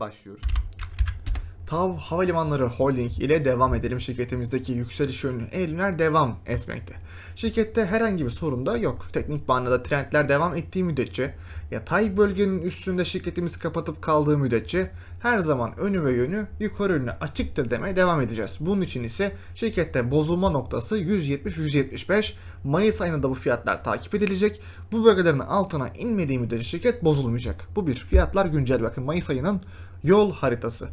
başlıyoruz. TAV Havalimanları Holding ile devam edelim. Şirketimizdeki yükseliş yönlü eğilimler devam etmekte. Şirkette herhangi bir sorun da yok. Teknik manada trendler devam ettiği müddetçe, yatay bölgenin üstünde şirketimiz kapatıp kaldığı müddetçe her zaman önü ve yönü yukarı yönlü açıktır demeye devam edeceğiz. Bunun için ise şirkette bozulma noktası 170-175. Mayıs ayında da bu fiyatlar takip edilecek. Bu bölgelerin altına inmediği müddetçe şirket bozulmayacak. Bu bir fiyatlar güncel bakın Mayıs ayının yol haritası.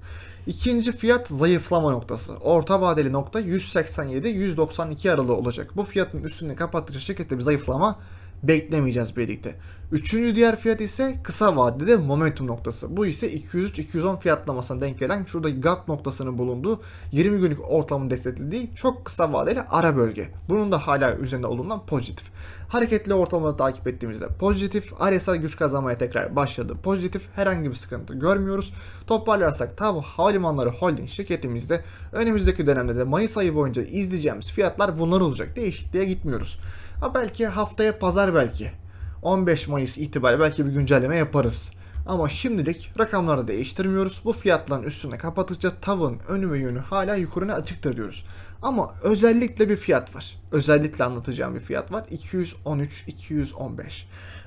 İkinci fiyat zayıflama noktası. Orta vadeli nokta 187-192 aralığı olacak. Bu fiyatın üstünde kapattıkça şirkette bir zayıflama beklemeyeceğiz birlikte. Üçüncü diğer fiyat ise kısa vadede momentum noktası. Bu ise 203-210 fiyatlamasına denk gelen şurada gap noktasının bulunduğu 20 günlük ortamın desteklediği çok kısa vadeli ara bölge. Bunun da hala üzerinde olduğundan pozitif. Hareketli ortamını takip ettiğimizde pozitif. RSI güç kazanmaya tekrar başladı. Pozitif. Herhangi bir sıkıntı görmüyoruz. Toparlarsak TAV Havalimanları Holding şirketimizde önümüzdeki dönemde de Mayıs ayı boyunca izleyeceğimiz fiyatlar bunlar olacak. Değişikliğe gitmiyoruz. Ha belki haftaya pazar belki. 15 Mayıs itibariyle belki bir güncelleme yaparız. Ama şimdilik rakamları değiştirmiyoruz. Bu fiyatların üstüne kapattıkça tavın önü ve yönü hala yukarına açıktır diyoruz. Ama özellikle bir fiyat var. Özellikle anlatacağım bir fiyat var. 213-215.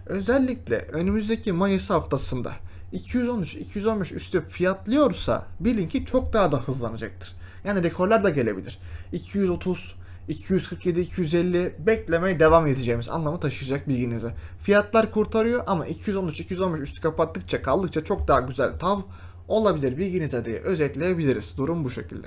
Özellikle önümüzdeki Mayıs haftasında 213-215 üstü fiyatlıyorsa bilin ki çok daha da hızlanacaktır. Yani rekorlar da gelebilir. 230 247 250 beklemeye devam edeceğimiz anlamı taşıyacak bilginize. Fiyatlar kurtarıyor ama 213 215 üstü kapattıkça kaldıkça çok daha güzel tav olabilir bilginize diye özetleyebiliriz. Durum bu şekilde.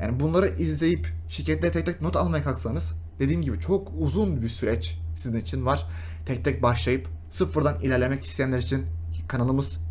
Yani bunları izleyip şirketle tek tek not almaya kalksanız dediğim gibi çok uzun bir süreç sizin için var. Tek tek başlayıp sıfırdan ilerlemek isteyenler için kanalımız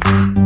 Bye.